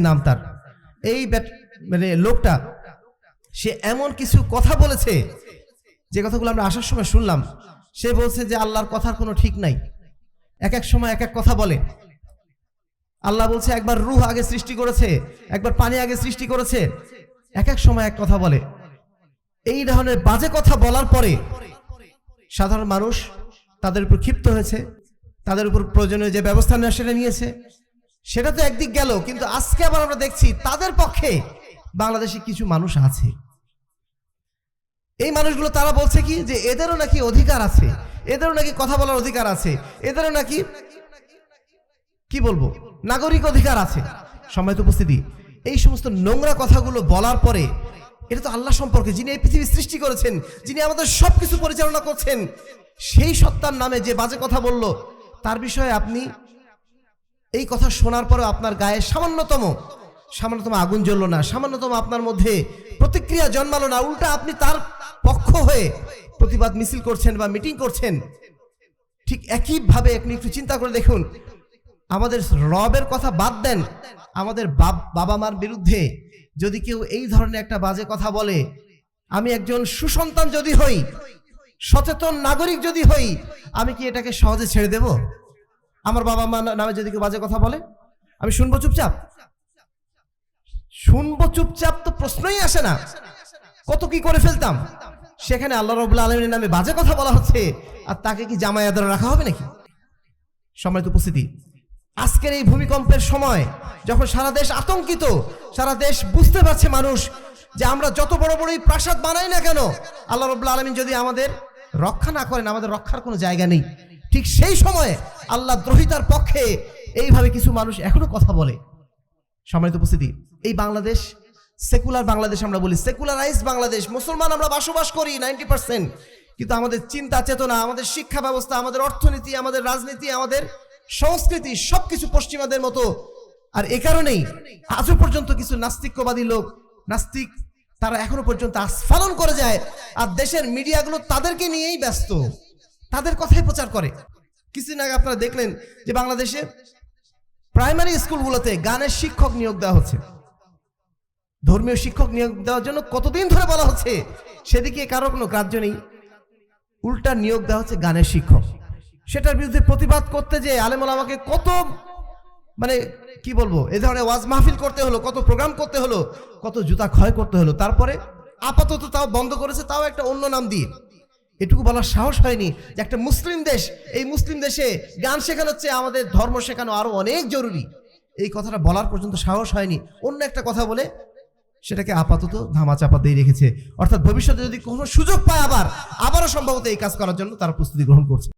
নাম তার। এই মানে লোকটা, সে এমন কিছু কথা বলেছে, যে কথাগুলো আমরা আসার সময় শুনলাম। সে বলছে যে আল্লাহর কথার কোনো ঠিক নাই। এক এক সময় এক এক কথা বলে। আল্লাহ বলছে, একবার রুহ আগে সৃষ্টি করেছে, একবার পানি আগে সৃষ্টি করেছে। এক এক সময় এক কথা বলে। এই ধরনের বাজে কথা বলার পরে সাধারণ মানুষ তাদের উপর ক্ষিপ্ত হয়েছে, তাদের উপর প্রয়োজনীয় যে ব্যবস্থা নেওয়া সেটা নিয়েছে। সেটা তো একদিক গেল, কিন্তু আজকে আবার আমরা দেখছি তাদের পক্ষে বাংলাদেশে কিছু মানুষ আছে। এই মানুষগুলো তারা বলছে কি যে এদেরও নাকি অধিকার আছে, এদেরও নাকি কথা বলার অধিকার আছে, এদেরও নাকি কি বলব, নাগরিক অধিকার আছে। সম্মানিত উপস্থিতি, এই সমস্ত নোংরা কথাগুলো বলার পরে এটা তো আল্লাহ সম্পর্কে, যিনি এই পৃথিবী সৃষ্টি করেছেন, যিনি আমাদের সবকিছু পরিচালনা করছেন, সেই সত্তার নামে যে বাজে কথা বলল, তার বিষয়ে আপনি এই কথা শোনার পরেও আপনার গায়ে সামান্যতম সামান্যতম আগুন জ্বললো না, সামান্যতম আপনার মধ্যে প্রতিক্রিয়া জন্মালো না, উল্টা আপনি তার পক্ষ হয়ে প্রতিবাদ মিছিল করছেন বা মিটিং করছেন। ঠিক একইভাবে আপনি একটু চিন্তা করে দেখুন, আমাদের রবের কথা বাদ দেন, আমাদের বাব- বাবা মার বিরুদ্ধে যদি কেউ এই ধরনের একটা বাজে কথা বলে, আমি একজন সুসন্তান যদি হই, সচেতন নাগরিক যদি হই, আমি কি এটাকে সহজে ছেড়ে দেব? আমার বাবা মা নামে যদি কেউ বাজে কথা বলে, আমি শুনব চুপচাপ? শুনব চুপচাপ তো প্রশ্নই আসে না। কত কি করে ফেলতাম? সেখানে আল্লাহ রবুল্লা আলমীর নামে বাজে কথা বলা হচ্ছে, আর তাকে কি জামাই রাখা হবে নাকি? সম্মানিত উপস্থিতি, আজকের এই ভূমিকম্পের সময় যখন সারা দেশ আতঙ্কিত, সারা দেশ বুঝতে পারছে মানুষ যে আমরা যত বড় বড় এই প্রাসাদ বানাই না কেন, আল্লাহ রবুল্লা আলমিন যদি আমাদের রক্ষা না করেন, আমাদের রক্ষার কোনো জায়গা নেই। ঠিক সেই সময়ে আল্লাহ দ্রোহিতার পক্ষে এইভাবে কিছু মানুষ এখনও কথা বলে। সম্মানিত উপস্থিতি, এই বাংলাদেশ, সেকুলার বাংলাদেশ আমরা বলি সেকুলারাইজ বাংলাদেশ, মুসলমান আমরা বসবাস করি নাইনটি পার্সেন্ট। কিন্তু আমাদের চিন্তা, চেতনা, আমাদের শিক্ষা ব্যবস্থা, আমাদের অর্থনীতি, আমাদের রাজনীতি, আমাদের সংস্কৃতি সবকিছু পশ্চিমাদের মতো। আর এ কারণেই আজও পর্যন্ত কিছু নাস্তিক্যবাদী লোক, নাস্তিক, তারা এখনও পর্যন্ত আস্ফালন করে যায়। আর দেশের মিডিয়াগুলো তাদেরকে নিয়েই ব্যস্ত। তাদের কথাই প্রচার করে। কিছুদিন আগে আপনারা দেখলেন যে বাংলাদেশে প্রাইমারি স্কুলগুলোতে গানের শিক্ষক নিয়োগ দেওয়া হচ্ছে। ধর্মীয় শিক্ষক নিয়োগ দেওয়ার জন্য কতদিন ধরে বলা হচ্ছে? সেদিকে কারও কোনো গ্রাহ্য নেই। উল্টা নিয়োগ দেওয়া হচ্ছে গানের শিক্ষক। সেটার বিরুদ্ধে প্রতিবাদ করতে যে আলেমুল আমাকে কত মানে কি বলব, এ ধরনের ওয়াজ মাহফিল করতে হলো, কত প্রোগ্রাম করতে হলো, কত জুতা ক্ষয় করতে হলো। তারপরে আপাতত তাও বন্ধ করেছে, তাও একটা অন্য নাম দিয়ে। এটুকু বলার সাহস হয়নি যে একটা মুসলিম দেশ, এই মুসলিম দেশে গান শেখানো হচ্ছে, আমাদের ধর্ম শেখানো আরও অনেক জরুরি। এই কথাটা বলার পর্যন্ত সাহস হয়নি। অন্য একটা কথা বলে, সেটাকে আপাতত ধামাচাপা দিয়ে রেখেছে। অর্থাৎ ভবিষ্যতে যদি কোনো সুযোগ পায় আবার, আবারও সম্ভবত এই কাজ করার জন্য তারা প্রস্তুতি গ্রহণ করছে।